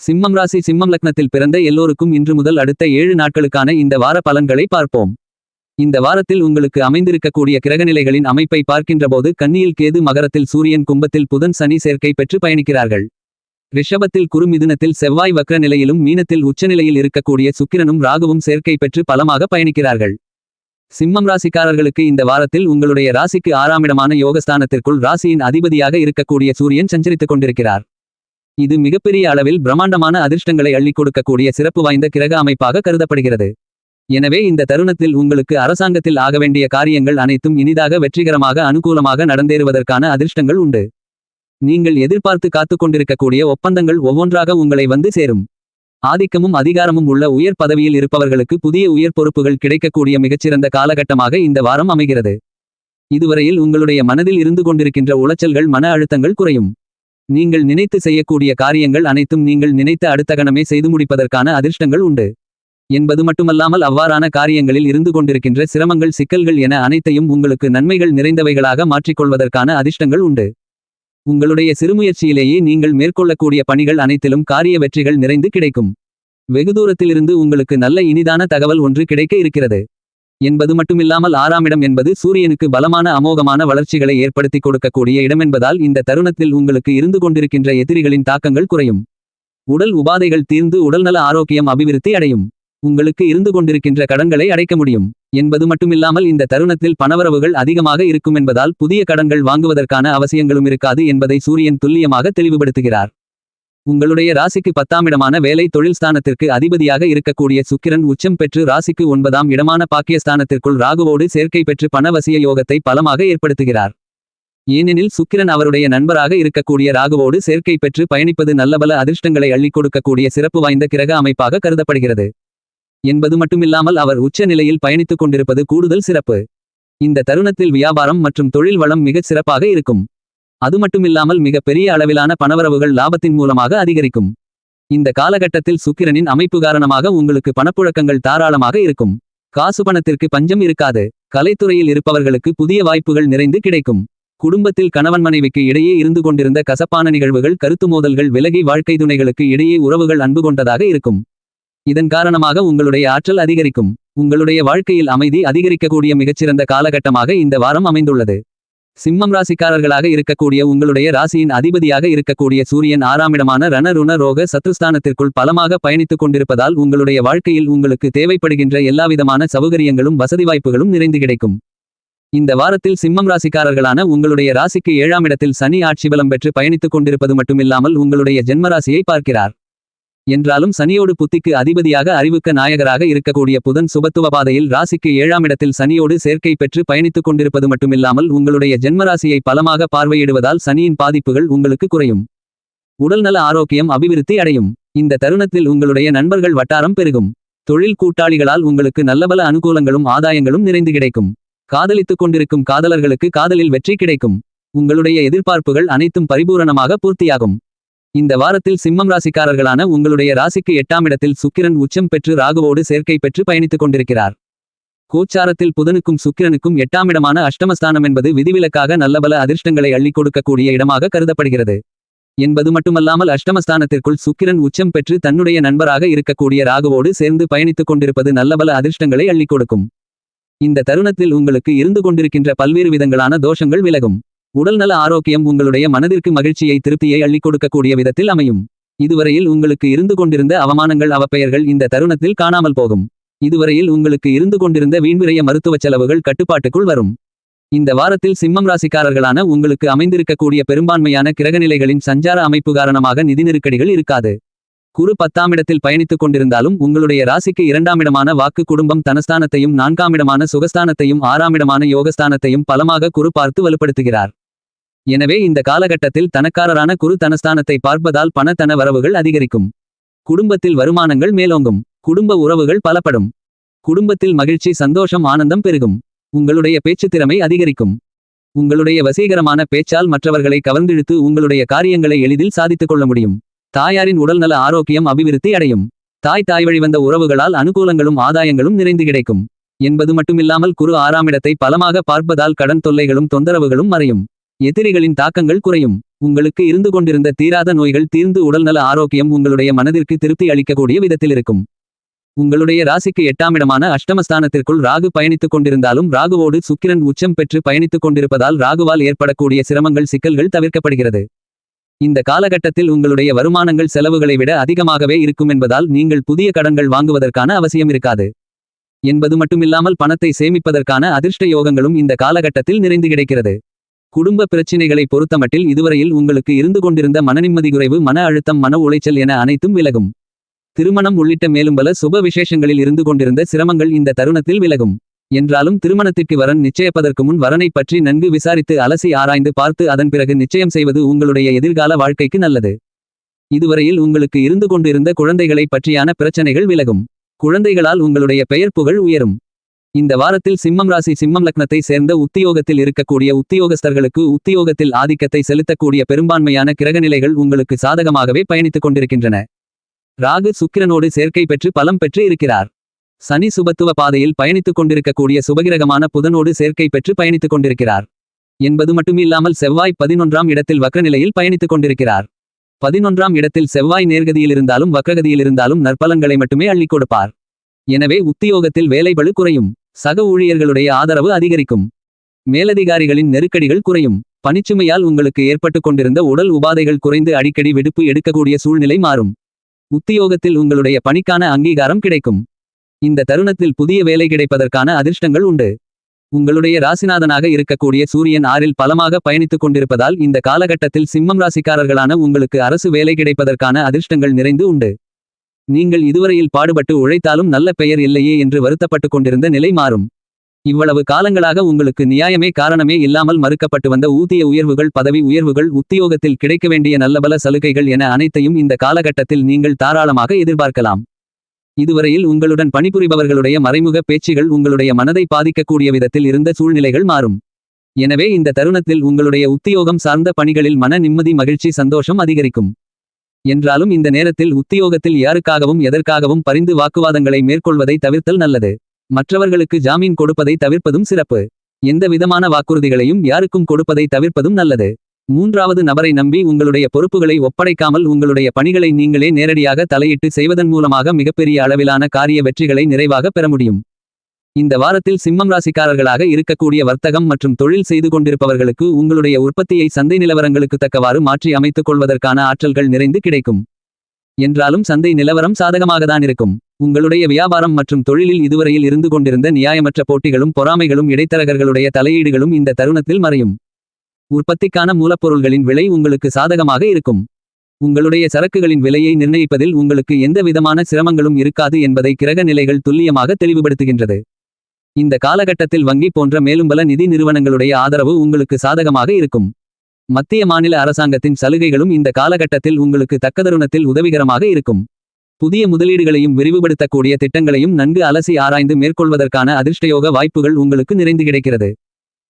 சிம்மம் ராசி சிம்மம் லக்னத்தில் பிறந்த எல்லோருக்கும் இன்று முதல் அடுத்த ஏழு நாட்களுக்கான இந்த வார பலன்களை பார்ப்போம். இந்த வாரத்தில் உங்களுக்கு அமைந்திருக்கக்கூடிய கிரகநிலைகளின் அமைப்பை பார்க்கின்றபோது கன்னியில் கேது மகரத்தில் சூரியன் கும்பத்தில் புதன் சனி சேர்க்கை பெற்று பயணிக்கிறார்கள். ரிஷபத்தில் குறுமிதுனத்தில் செவ்வாய் வக்ர நிலையிலும் மீனத்தில் உச்சநிலையில் இருக்கக்கூடிய சுக்கிரனும் ராகுவும் சேர்க்கை பெற்று பலமாக பயணிக்கிறார்கள். சிம்மம் ராசிக்காரர்களுக்கு இந்த வாரத்தில் உங்களுடைய ராசிக்கு ஆறாமிடமான யோகஸ்தானத்திற்குள் ராசியின் அதிபதியாக இருக்கக்கூடிய சூரியன் சஞ்சரித்துக் கொண்டிருக்கிறார். இது மிகப்பெரிய அளவில் பிரம்மாண்டமான அதிர்ஷ்டங்களை அள்ளிக் கொடுக்கக்கூடிய சிறப்பு வாய்ந்த கிரக அமைப்பாக கருதப்படுகிறது. எனவே இந்த தருணத்தில் உங்களுக்கு அரசாங்கத்தில் ஆக வேண்டிய காரியங்கள் அனைத்தும் இனிதாக வெற்றிகரமாக அனுகூலமாக நடந்தேறுவதற்கான அதிர்ஷ்டங்கள் உண்டு. நீங்கள் எதிர்பார்த்து காத்துக் கொண்டிருக்கக்கூடிய ஒப்பந்தங்கள் ஒவ்வொன்றாக உங்களை வந்து சேரும். ஆதிக்கமும் அதிகாரமும் உள்ள உயர் பதவியில் இருப்பவர்களுக்கு புதிய உயர் பொறுப்புகள் கிடைக்கக்கூடிய மிகச்சிறந்த காலகட்டமாக இந்த வாரம் அமைகிறது. இதுவரையில் உங்களுடைய மனதில் இருந்து கொண்டிருக்கின்ற உளைச்சல்கள் மன அழுத்தங்கள் குறையும். நீங்கள் நினைத்து செய்யக்கூடிய காரியங்கள் அனைத்தும் நீங்கள் நினைத்த அடுத்த கணமே செய்து முடிப்பதற்கான அதிர்ஷ்டங்கள் உண்டு. என்பது மட்டுமல்லாமல் அவ்வாறான காரியங்களில் இருந்து கொண்டிருக்கின்ற சிரமங்கள் சிக்கல்கள் என அனைத்தையும் உங்களுக்கு நன்மைகள் நிறைந்தவைகளாக மாற்றிக்கொள்வதற்கான அதிர்ஷ்டங்கள் உண்டு. உங்களுடைய சிறுமுயற்சியிலேயே நீங்கள் மேற்கொள்ளக்கூடிய பணிகள் அனைத்திலும் காரிய வெற்றிகள் நிறைந்து கிடைக்கும். வெகு தூரத்திலிருந்து உங்களுக்கு நல்ல இனிதான தகவல் ஒன்று கிடைக்க இருக்கிறது. என்பது மட்டுமில்லாமல் ஆறாமிடம் என்பது சூரியனுக்கு பலமான அமோகமான வளர்ச்சிகளை ஏற்படுத்தி கொடுக்கக்கூடிய இடமென்பதால் இந்த தருணத்தில் உங்களுக்கு இருந்து கொண்டிருக்கின்ற எதிரிகளின் தாக்கங்கள் குறையும். உடல் உபாதைகள் தீர்ந்து உடல்நல ஆரோக்கியம் அபிவிருத்தி அடையும். உங்களுக்கு இருந்து கொண்டிருக்கின்ற கடன்களை அடைக்க முடியும். என்பது மட்டுமில்லாமல் இந்த தருணத்தில் பணவரவுகள் அதிகமாக இருக்கும் என்பதால் புதிய கடன்கள் வாங்குவதற்கான அவசியங்களும் இருக்காது என்பதை சூரியன் துல்லியமாக தெளிவுபடுத்துகிறார். உங்களுடைய ராசிக்கு பத்தாமிடமான வேலை தொழில் ஸ்தானத்திற்கு அதிபதியாக இருக்கக்கூடிய சுக்கிரன் உச்சம் பெற்று ராசிக்கு ஒன்பதாம் இடமான பாக்கியஸ்தானத்திற்குள் ராகுவோடு சேர்க்கை பெற்று பணவசிய யோகத்தை பலமாக ஏற்படுத்துகிறார். ஏனெனில் சுக்கிரன் அவருடைய நண்பராக இருக்கக்கூடிய ராகுவோடு சேர்க்கை பெற்று பயணிப்பது நல்லபல அதிர்ஷ்டங்களை அள்ளிக் கொடுக்கக்கூடிய சிறப்பு வாய்ந்த கிரக அமைப்பாக கருதப்படுகிறது. என்பது மட்டுமில்லாமல் அவர் உச்ச நிலையில் பயணித்துக் கொண்டிருப்பது கூடுதல் சிறப்பு. இந்த தருணத்தில் வியாபாரம் மற்றும் தொழில் வளம் மிகச் சிறப்பாக இருக்கும். அது மட்டுமில்லாமல் மிக பெரிய அளவிலான பணவரவுகள் லாபத்தின் மூலமாக அதிகரிக்கும். இந்த காலகட்டத்தில் சுக்கிரனின் அமைப்பு காரணமாக உங்களுக்கு பணப்புழக்கங்கள் தாராளமாக இருக்கும். காசு பணத்திற்கு பஞ்சம் இருக்காது. கலைத்துறையில் இருப்பவர்களுக்கு புதிய வாய்ப்புகள் நிறைந்து கிடைக்கும். குடும்பத்தில் கணவன் மனைவிக்கு இடையே இருந்து கொண்டிருந்த கசப்பான நிகழ்வுகள் கருத்து மோதல்கள் விலகி வாழ்க்கை துணைகளுக்கு இடையே உறவுகள் அன்பு கொண்டதாக இருக்கும். இதன் காரணமாக உங்களுடைய ஆற்றல் அதிகரிக்கும். உங்களுடைய வாழ்க்கையில் அமைதி அதிகரிக்கக்கூடிய மிகச்சிறந்த காலகட்டமாக இந்த வாரம் அமைந்துள்ளது. சிம்மம் ராசிக்காரர்களாக இருக்கக்கூடிய உங்களுடைய ராசியின் அதிபதியாக இருக்கக்கூடிய சூரியன் ஆறாமிடமான ரணருண ரோக சத்துஸ்தானத்திற்குள் பலமாக பயணித்துக் கொண்டிருப்பதால் உங்களுடைய வாழ்க்கையில் உங்களுக்கு தேவைப்படுகின்ற எல்லாவிதமான சௌகரியங்களும் வசதி வாய்ப்புகளும் நிறைந்து கிடைக்கும். இந்த வாரத்தில் சிம்மம் ராசிக்காரர்களான உங்களுடைய ராசிக்கு ஏழாம் இடத்தில் சனி ஆட்சி பலம் பெற்று பயணித்துக் கொண்டிருப்பது மட்டுமில்லாமல் உங்களுடைய ஜென்மராசியை பார்க்கிறார். என்றாலும் சனியோடு புத்திக்கு அதிபதியாக அறிவுக்க நாயகராக இருக்கக்கூடிய புதன் சுபத்துவ பாதையில் ராசிக்கு ஏழாம் இடத்தில் சனியோடு சேர்க்கை பெற்று பயணித்துக் கொண்டிருப்பது மட்டுமில்லாமல் உங்களுடைய ஜென்மராசியை பலமாக பார்வையிடுவதால் சனியின் பாதிப்புகள் உங்களுக்கு குறையும். உடல்நல ஆரோக்கியம் அபிவிருத்தி அடையும். இந்த தருணத்தில் உங்களுடைய நண்பர்கள் வட்டாரம் பெருகும். தொழில் கூட்டாளிகளால் உங்களுக்கு நல்லபல அனுகூலங்களும் ஆதாயங்களும் நிறைந்து கிடைக்கும். காதலித்துக் கொண்டிருக்கும் காதலர்களுக்கு காதலில் வெற்றி கிடைக்கும். உங்களுடைய எதிர்பார்ப்புகள் அனைத்தும் பரிபூரணமாக பூர்த்தியாகும். இந்த வாரத்தில் சிம்மம் ராசிக்காரர்களான உங்களுடைய ராசிக்கு எட்டாம் இடத்தில் சுக்கிரன் உச்சம் பெற்று ராகுவோடு சேர்க்கை பெற்று பயணித்துக் கொண்டிருக்கிறார். கோச்சாரத்தில் புதனுக்கும் சுக்கிரனுக்கும் எட்டாம் இடமான அஷ்டமஸ்தானம் என்பது விதிவிலக்காக நல்லபல அதிர்ஷ்டங்களை அள்ளிக் கொடுக்கக்கூடிய இடமாக கருதப்படுகிறது. என்பது மட்டுமல்லாமல் அஷ்டமஸ்தானத்திற்குள் சுக்கிரன் உச்சம் பெற்று தன்னுடைய நண்பராக இருக்கக்கூடிய ராகுவோடு சேர்ந்து பயணித்துக் கொண்டிருப்பது நல்லபல அதிர்ஷ்டங்களை அள்ளிக் கொடுக்கும். இந்த தருணத்தில் உங்களுக்கு இருந்து கொண்டிருக்கின்ற பல்வேறு விதங்களான தோஷங்கள் விலகும். உடல்நல ஆரோக்கியம் உங்களுடைய மனதிற்கு மகிழ்ச்சியை திருப்தியை அள்ளிக் கொடுக்கக்கூடிய விதத்தில் அமையும். இதுவரையில் உங்களுக்கு இருந்து கொண்டிருந்த அவமானங்கள் அவப்பெயர்கள் இந்த தருணத்தில் காணாமல் போகும். இதுவரையில் உங்களுக்கு இருந்து கொண்டிருந்த வீண்விரைய மருத்துவச் செலவுகள் கட்டுப்பாட்டுக்குள் வரும். இந்த வாரத்தில் சிம்மம் ராசிக்காரர்களான உங்களுக்கு அமைந்திருக்கக்கூடிய பெரும்பான்மையான கிரகநிலைகளின் சஞ்சார அமைப்பு காரணமாக நிதி நெருக்கடிகள் இருக்காது. குரு பத்தாமிடத்தில் பயணித்துக் கொண்டிருந்தாலும் உங்களுடைய ராசிக்கு இரண்டாமிடமான வாக்கு குடும்பம் தனஸ்தானத்தையும் நான்காமிடமான சுகஸ்தானத்தையும் ஆறாமிடமான யோகஸ்தானத்தையும் பலமாக குரு பார்த்து வலுப்படுத்துகிறார். எனவே இந்த காலகட்டத்தில் தனக்காரரான குரு தனஸ்தானத்தை பார்ப்பதால் பணத்தன வரவுகள் அதிகரிக்கும். குடும்பத்தில் வருமானங்கள் மேலோங்கும். குடும்ப உறவுகள் பலப்படும். குடும்பத்தில் மகிழ்ச்சி சந்தோஷம் ஆனந்தம் பெருகும். உங்களுடைய பேச்சுத் திறமை அதிகரிக்கும். உங்களுடைய வசீகரமான பேச்சால் மற்றவர்களை கவர்ந்திழுத்து உங்களுடைய காரியங்களை எளிதில் சாதித்துக் கொள்ள முடியும். தாயாரின் உடல்நல ஆரோக்கியம் அபிவிருத்தி அடையும். தாய் தாய் வழிவந்த உறவுகளால் அனுகூலங்களும் ஆதாயங்களும் நிறைந்து கிடைக்கும். என்பது மட்டுமில்லாமல் குரு ஆறாம் இடத்தை பலமாக பார்ப்பதால் கடன் தொல்லைகளும் தொந்தரவுகளும் மறையும். எதிரிகளின் தாக்கங்கள் குறையும். உங்களுக்கு இருந்து கொண்டிருந்த தீராத நோய்கள் தீர்ந்து உடல்நல ஆரோக்கியம் உங்களுடைய மனதிற்கு திருப்தி அளிக்கக்கூடிய விதத்தில் இருக்கும். உங்களுடைய ராசிக்கு எட்டாமிடமான அஷ்டமஸ்தானத்திற்குள் ராகு பயணித்துக் கொண்டிருந்தாலும் ராகுவோடு சுக்கிரன் உச்சம் பெற்று பயணித்துக் கொண்டிருப்பதால் ராகுவால் ஏற்படக்கூடிய சிரமங்கள் சிக்கல்கள் தவிர்க்கப்படுகிறது. இந்த காலகட்டத்தில் உங்களுடைய வருமானங்கள் செலவுகளை விட அதிகமாகவே இருக்கும் என்பதால் நீங்கள் புதிய கடன்கள் வாங்குவதற்கான அவசியம் இருக்காது. என்பது மட்டுமில்லாமல் பணத்தை சேமிப்பதற்கான அதிர்ஷ்ட யோகங்களும் இந்த காலகட்டத்தில் நிறைந்து கிடைக்கிறது. குடும்ப பிரச்சினைகளை பொறுத்தமட்டில் இதுவரையில் உங்களுக்கு இருந்து கொண்டிருந்த மனநிம்மதி குறைவு மன அழுத்தம் மன உளைச்சல் என அனைத்தும் விலகும். திருமணம் உள்ளிட்ட மேலும் பல சுப விசேஷங்களில் இருந்து கொண்டிருந்த சிரமங்கள் இந்த தருணத்தில் விலகும். என்றாலும் திருமணத்திற்கு வரன் நிச்சயப்பதற்கு முன் வரனை பற்றி நன்கு விசாரித்து அலசி ஆராய்ந்து பார்த்து அதன் பிறகு நிச்சயம் செய்வது உங்களுடைய எதிர்கால வாழ்க்கைக்கு நல்லது. இதுவரையில் உங்களுக்கு இருந்து கொண்டிருந்த குழந்தைகளை பற்றியான பிரச்சனைகள் விலகும். குழந்தைகளால் உங்களுடைய பெயர் புகழ் உயரும். இந்த வாரத்தில் சிம்மம் ராசி சிம்மம் லக்னத்தை சேர்ந்த உத்தியோகத்தில் இருக்கக்கூடிய உத்தியோகஸ்தர்களுக்கு உத்தியோகத்தில் ஆதிக்கத்தை செலுத்தக்கூடிய பெரும்பான்மையான கிரகநிலைகள் உங்களுக்கு சாதகமாகவே பயணித்துக் கொண்டிருக்கின்றன. ராகு சுக்கிரனோடு சேர்க்கை பெற்று பலம் பெற்று இருக்கிறார். சனி சுபத்துவ பாதையில் பயணித்துக் கொண்டிருக்கக்கூடிய சுபகிரகமான புதனோடு சேர்க்கை பெற்று பயணித்துக் கொண்டிருக்கிறார். என்பது மட்டுமில்லாமல் செவ்வாய் பதினொன்றாம் இடத்தில் வக்கநிலையில் பயணித்துக் கொண்டிருக்கிறார். பதினொன்றாம் இடத்தில் செவ்வாய் நேர்கதியில் இருந்தாலும் வக்ரகதியில் இருந்தாலும் நற்பலன்களை மட்டுமே அள்ளிக் கொடுப்பார். எனவே உத்தியோகத்தில் வேலைபளு குறையும். சக ஊழியர்களுடைய ஆதரவு அதிகரிக்கும். மேலதிகாரிகளின் நெருக்கடிகள் குறையும். பணிச்சுமையால் உங்களுக்கு ஏற்பட்டுக் கொண்டிருந்த உடல் உபாதைகள் குறைந்து அடிக்கடி விடுப்பு எடுக்கக்கூடிய சூழ்நிலை மாறும். உத்தியோகத்தில் உங்களுடைய பணிக்கான அங்கீகாரம் கிடைக்கும். இந்த தருணத்தில் புதிய வேலை கிடைப்பதற்கான அதிர்ஷ்டங்கள் உண்டு. உங்களுடைய ராசிநாதனாக இருக்கக்கூடிய சூரியன் ஆறில் பலமாக பயணித்துக் கொண்டிருப்பதால் இந்த காலகட்டத்தில் சிம்மம் ராசிக்காரர்களான உங்களுக்கு அரசு வேலை கிடைப்பதற்கான அதிர்ஷ்டங்கள் நிறைந்து உண்டு. நீங்கள் இதுவரையில் பாடுபட்டு உழைத்தாலும் நல்ல பெயர் இல்லையே என்று வருத்தப்பட்டுக் கொண்டிருந்த நிலை மாறும். இவ்வளவு காலங்களாக உங்களுக்கு நியாயமே காரணமே இல்லாமல் மறுக்கப்பட்டு வந்த ஊதிய உயர்வுகள் பதவி உயர்வுகள் உத்தியோகத்தில் கிடைக்க வேண்டிய நல்லபல சலுகைகள் என அனைத்தையும் இந்த காலகட்டத்தில் நீங்கள் தாராளமாக எதிர்பார்க்கலாம். இதுவரையில் உங்களுடன் பணிபுரிபவர்களுடைய மறைமுக பேச்சுகள் உங்களுடைய மனதை பாதிக்கக்கூடிய விதத்தில் இருந்த சூழ்நிலைகள் மாறும். எனவே இந்த தருணத்தில் உங்களுடைய உத்தியோகம் சார்ந்த பணிகளில் மன நிம்மதி மகிழ்ச்சி சந்தோஷம் அதிகரிக்கும். என்றாலும் இந்த நேரத்தில் உத்தியோகத்தில் யாருக்காகவும் எதற்காகவும் பரிந்து வாக்குவாதங்களை மேற்கொள்வதை தவிர்த்தல் நல்லது. மற்றவர்களுக்கு ஜாமீன் கொடுப்பதை தவிர்ப்பதும் சிறப்பு. எந்த விதமான வாக்குறுதிகளையும் யாருக்கும் கொடுப்பதை தவிர்ப்பதும் நல்லது. மூன்றாவது நபரை நம்பி உங்களுடைய பொறுப்புகளை ஒப்படைக்காமல் உங்களுடைய பணிகளை நீங்களே நேரடியாக தலையிட்டு செய்வதன் மூலமாக மிகப்பெரிய அளவிலான காரிய வெற்றிகளை நிறைவாக பெற முடியும். இந்த வாரத்தில் சிம்மம் ராசிக்காரர்களாக இருக்கக்கூடிய வர்த்தகம் மற்றும் தொழில் செய்து கொண்டிருப்பவர்களுக்கு உங்களுடைய உற்பத்தியை சந்தை நிலவரங்களுக்கு தக்கவாறு மாற்றி அமைத்துக் கொள்வதற்கான ஆற்றல்கள் நிறைந்து கிடைக்கும். என்றாலும் சந்தை நிலவரம் சாதகமாகத்தான் இருக்கும். உங்களுடைய வியாபாரம் மற்றும் தொழிலில் இதுவரையில் இருந்து கொண்டிருந்த நியாயமற்ற போட்டிகளும் பொறாமைகளும் இடைத்தரகர்களுடைய தலையீடுகளும் இந்த தருணத்தில் மறையும். உற்பத்திக்கான மூலப்பொருள்களின் விலை உங்களுக்கு சாதகமாக இருக்கும். உங்களுடைய சரக்குகளின் விலையை நிர்ணயிப்பதில் உங்களுக்கு எந்த விதமான சிரமங்களும் இருக்காது என்பதை கிரக நிலைகள் துல்லியமாக தெளிவுபடுத்துகின்றது. இந்த காலகட்டத்தில் வங்கி போன்ற மேலும் பல நிதி நிறுவனங்களுடைய ஆதரவு உங்களுக்கு சாதகமாக இருக்கும். மத்திய மாநில அரசாங்கத்தின் சலுகைகளும் இந்த காலகட்டத்தில் உங்களுக்கு தக்கதருணத்தில் உதவிகரமாக இருக்கும். புதிய முதலீடுகளையும் விரிவுபடுத்தக்கூடிய திட்டங்களையும் நன்கு அலசி ஆராய்ந்து மேற்கொள்வதற்கான அதிர்ஷ்டயோக வாய்ப்புகள் உங்களுக்கு நிறைந்து கிடைக்கிறது.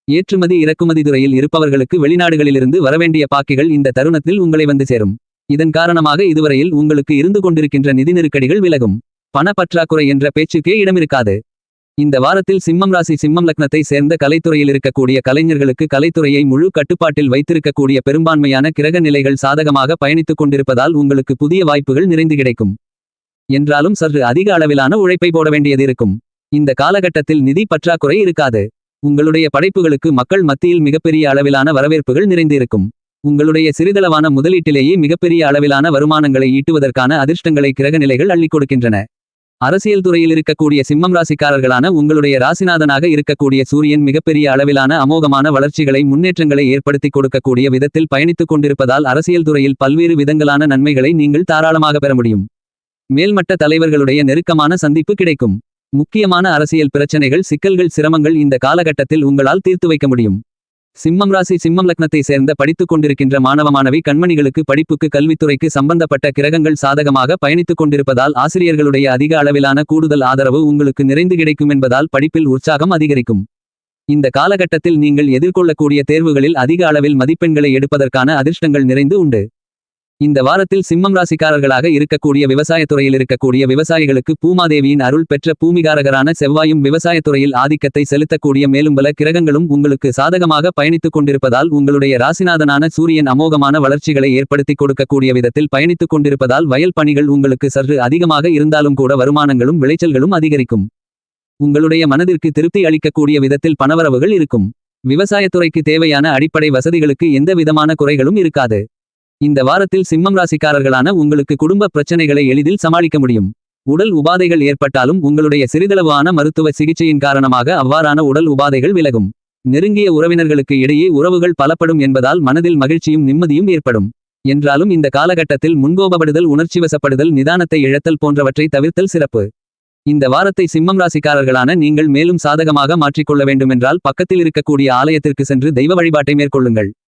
ஏற்றுமதி இறக்குமதி துறையில் இருப்பவர்களுக்கு வெளிநாடுகளிலிருந்து வரவேண்டிய பாக்கிகள் இந்த தருணத்தில் உங்களை வந்து சேரும். இதன் காரணமாக இதுவரையில் உங்களுக்கு இருந்து கொண்டிருக்கின்ற நிதி நெருக்கடிகள் விலகும். பணப்பற்றாக்குறை என்ற பேச்சுக்கே இடமிருக்காது. இந்த வாரத்தில் சிம்மம் ராசி சிம்மம் லக்னத்தை சேர்ந்த கலைத்துறையில் இருக்கக்கூடிய கலைஞர்களுக்கு கலைத்துறையை முழு கட்டுப்பாட்டில் வைத்திருக்கக்கூடிய பெரும்பான்மையான கிரக நிலைகள் சாதகமாக பயணித்துக் கொண்டிருப்பதால் உங்களுக்கு புதிய வாய்ப்புகள் நிறைந்து கிடைக்கும். என்றாலும் சற்று அதிக அளவிலான உழைப்பை போட வேண்டியது இருக்கும். இந்த காலகட்டத்தில் நிதி பற்றாக்குறை இருக்காது. உங்களுடைய படைப்புகளுக்கு மக்கள் மத்தியில் மிகப்பெரிய அளவிலான வரவேற்புகள் நிறைந்திருக்கும் உங்களுடைய சிறிதளவான முதலீட்டிலேயே மிகப்பெரிய அளவிலான வருமானங்களை ஈட்டுவதற்கான அதிர்ஷ்டங்களை கிரக நிலைகள் அள்ளிக் கொடுக்கின்றன. அரசியல் துறையில் இருக்கக்கூடிய சிம்மம் ராசிக்காரர்களான உங்களுடைய ராசிநாதனாக இருக்கக்கூடிய சூரியன் மிகப்பெரிய அளவிலான அமோகமான வளர்ச்சிகளை முன்னேற்றங்களை ஏற்படுத்திக் கொடுக்கக்கூடிய விதத்தில் பயணித்துக் கொண்டிருப்பதால் அரசியல் துறையில் பல்வேறு விதங்களான நன்மைகளை நீங்கள் தாராளமாக பெற முடியும். மேல்மட்ட தலைவர்களுடைய நெருக்கமான சந்திப்பு கிடைக்கும். முக்கியமான அரசியல் பிரச்சனைகள் சிக்கல்கள் சிரமங்கள் இந்த காலகட்டத்தில் உங்களால் தீர்த்து வைக்க முடியும். சிம்மம் ராசி சிம்மம் லக்னத்தை சேர்ந்த படித்துக் கொண்டிருக்கின்ற மாணவ மாணவி கண்மணிகளுக்கு படிப்புக்கு கல்வித்துறைக்கு சம்பந்தப்பட்ட கிரகங்கள் சாதகமாக பயணித்துக் கொண்டிருப்பதால் ஆசிரியர்களுடைய அதிக அளவிலான கூடுதல் ஆதரவு உங்களுக்கு நிறைந்து கிடைக்கும் என்பதால் படிப்பில் உற்சாகம் அதிகரிக்கும். இந்த காலகட்டத்தில் நீங்கள் எதிர்கொள்ளக்கூடிய தேர்வுகளில் அதிக அளவில் மதிப்பெண்களை எடுப்பதற்கான அதிர்ஷ்டங்கள் நிறைந்து உண்டு. இந்த வாரத்தில் சிம்மம் ராசிக்காரர்களாக இருக்கக்கூடிய விவசாயத்துறையில் இருக்கக்கூடிய விவசாயிகளுக்கு பூமாதேவியின் அருள் பெற்ற பூமிகாரகரான செவ்வாயும் விவசாயத்துறையில் ஆதிக்கத்தை செலுத்தக்கூடிய மேலும் பல கிரகங்களும் உங்களுக்கு சாதகமாக பயணித்துக் கொண்டிருப்பதால் உங்களுடைய ராசிநாதனான சூரியன் அமோகமான வளர்ச்சிகளை ஏற்படுத்திக் கொடுக்கக்கூடிய விதத்தில் பயணித்துக் கொண்டிருப்பதால் வயல் பணிகள் உங்களுக்கு சற்று அதிகமாக இருந்தாலும் கூட வருமானங்களும் விளைச்சல்களும் அதிகரிக்கும். உங்களுடைய மனதிற்கு திருப்தி அளிக்கக்கூடிய விதத்தில் பணவரவுகள் இருக்கும். விவசாயத்துறைக்கு தேவையான அடிப்படை வசதிகளுக்கு எந்த விதமான குறைகளும் இருக்காது. இந்த வாரத்தில் சிம்மம் ராசிக்காரர்களான உங்களுக்கு குடும்ப பிரச்சனைகளை எளிதில் சமாளிக்க முடியும். உடல் உபாதைகள் ஏற்பட்டாலும் உங்களுடைய சிறிதளவான மருத்துவ சிகிச்சையின் காரணமாக அவ்வாறான உடல் உபாதைகள் விலகும். நெருங்கிய உறவினர்களுக்கு இடையே உறவுகள் பலப்படும் என்பதால் மனதில் மகிழ்ச்சியும் நிம்மதியும் ஏற்படும். என்றாலும் இந்த காலகட்டத்தில் முன்கோபப்படுதல் உணர்ச்சிவசப்படுதல் நிதானத்தை இழத்தல் போன்றவற்றை தவிர்த்தல் சிறப்பு. இந்த வாரத்தை சிம்மம் ராசிக்காரர்களான நீங்கள் மேலும் சாதகமாக மாற்றிக்கொள்ள வேண்டுமென்றால் பக்கத்தில் இருக்கக்கூடிய ஆலயத்திற்கு சென்று தெய்வ வழிபாட்டை மேற்கொள்ளுங்கள்.